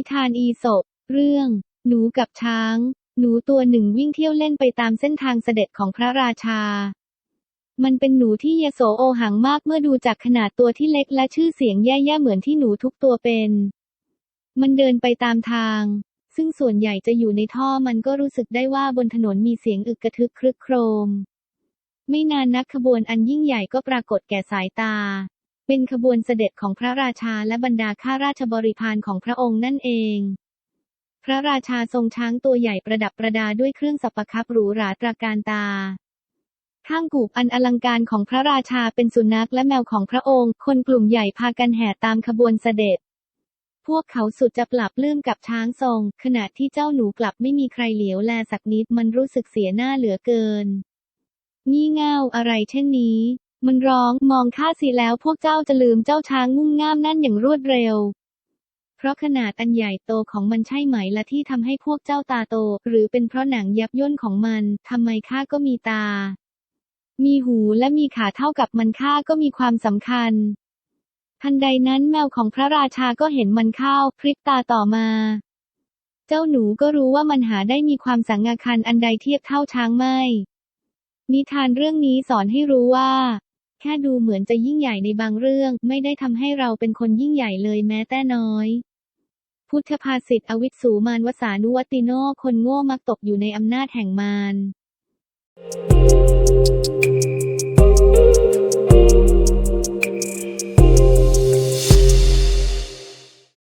นิทานอีสปเรื่อง หนูกับช้าง หนูตัวหนึ่งวิ่งเที่ยวเล่นไปตามเส้นทางเสด็จของพระราชา มันเป็นหนูที่ยโสโอหังมากเมื่อดูจากขนาดตัวที่เล็กและชื่อเสียงแย่ๆเหมือนที่หนูทุกตัวเป็น มันเดินไปตามทาง ซึ่งส่วนใหญ่จะอยู่ในท่อมันก็รู้สึกได้ว่าบนถนนมีเสียงอึกกระทึกครึกโครม ไม่นานนักขบวนอันยิ่งใหญ่ก็ปรากฏแก่สายตา เป็นขบวนเสด็จของพระราชาและบรรดาข้าราชบริพารของพระองค์นั่นเอง พระราชาทรงช้างตัวใหญ่ประดับประดาด้วยเครื่องสัปคับหรูหราตราการตาข้างกูบอันอลังการของพระราชาเป็นสุนัขและแมวของพระองค์ คนกลุ่มใหญ่พากันแห่ตามขบวนเสด็จ พวกเขาสุดจะปรับลื้มกับช้างทรง ขณะที่เจ้าหนูกลับไม่มีใครเหลียวแลสักนิดมันรู้สึกเสียหน้าเหลือเกิน งี่เง่าอะไรเช่นนี้ มันร้องมองข้าสิแล้วพวกเจ้าจะลืมเจ้าช้างงุ่มง่ามนั่นอย่างรวดเร็ว เพราะขนาดอันใหญ่โตของมันใช่ไหมละที่ทำให้พวกเจ้าตาโต หรือเป็นเพราะหนังยับย่นของมันทำไมข้าก็มีตา มีหูและมีขาเท่ากับมันข้าก็มีความสำคัญ ทันใดนั้นแมวของพระราชาก็เห็นมันเข้าพริบตาต่อมา เจ้าหนูก็รู้ว่ามันหาได้มีความสังอาคันอันใดเทียบเท่าช้างไม่ นิทานเรื่องนี้สอนให้รู้ว่า แค่ดูเหมือนจะยิ่งใหญ่ในบางเรื่อง ไม่ได้ทำให้เราเป็นคนยิ่งใหญ่เลยแม้แต่น้อย พุทธภาษิตอวิสูมานวสานุวัติโนคนโง่มักตกอยู่ในอำนาจแห่งมาร